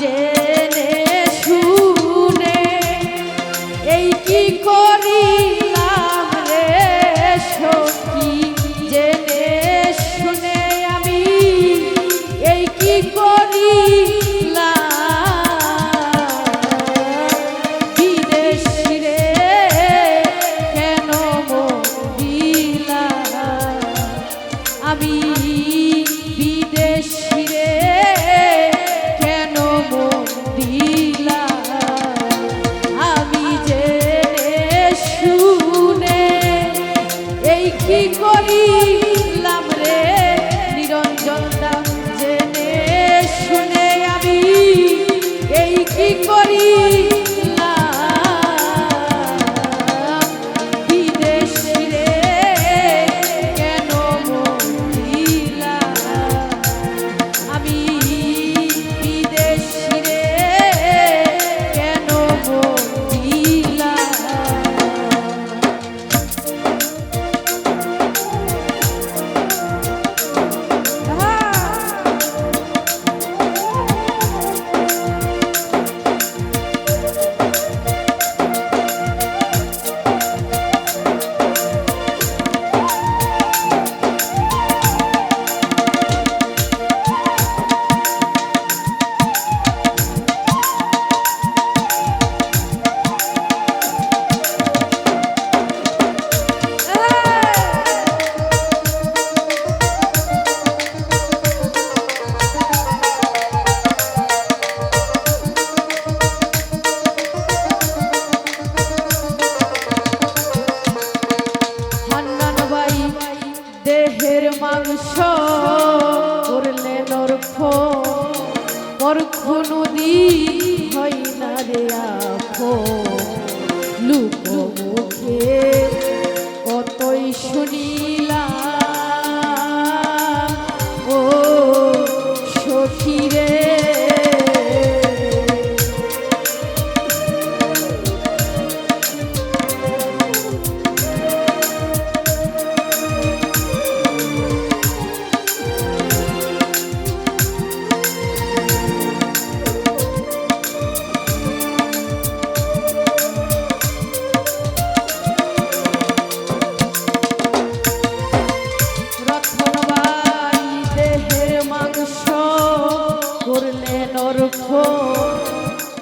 DJ. বেঁধে রাখো লুকো মুখে কতই শুনি লক্ষ্য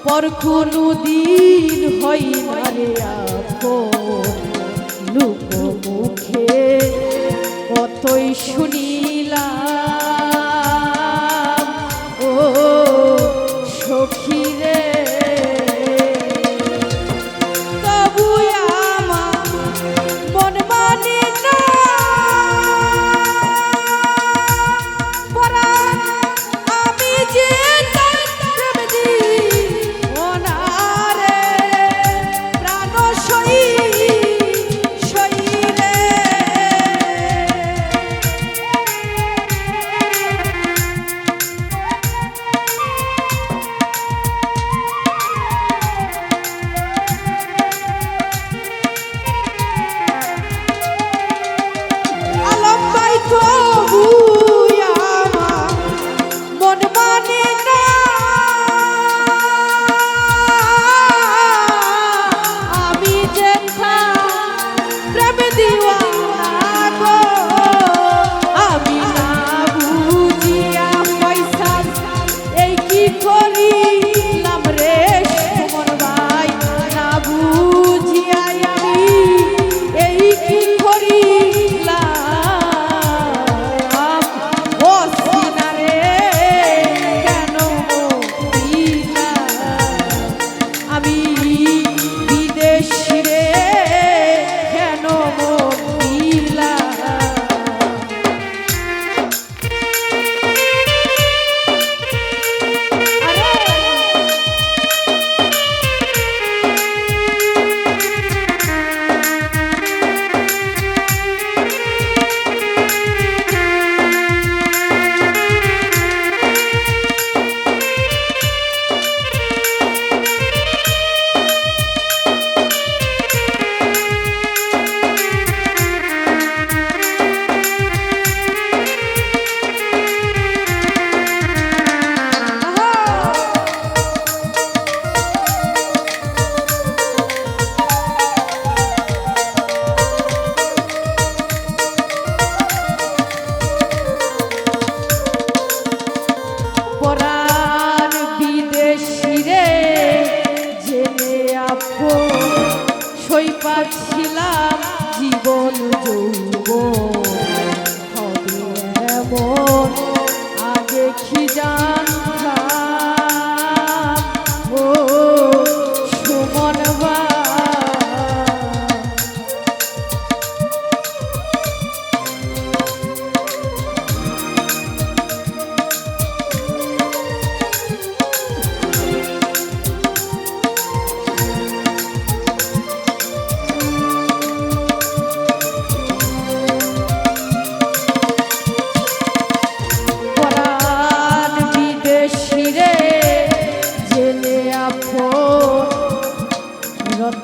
পর কোনো দিন হই না রে মুখে কতই শুনিলা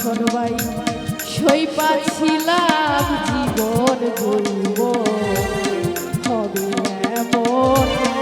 যখন ভাই সই পাচ্ছিলাম জীবন হবে এমন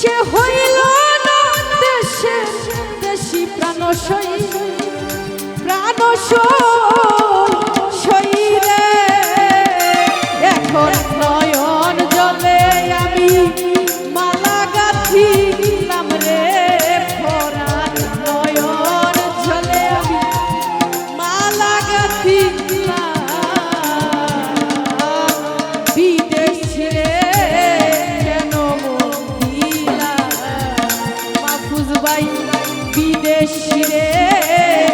সে হইল না দেশে দেশি প্রাণ সই প্রাণ সই বিদেশি রে।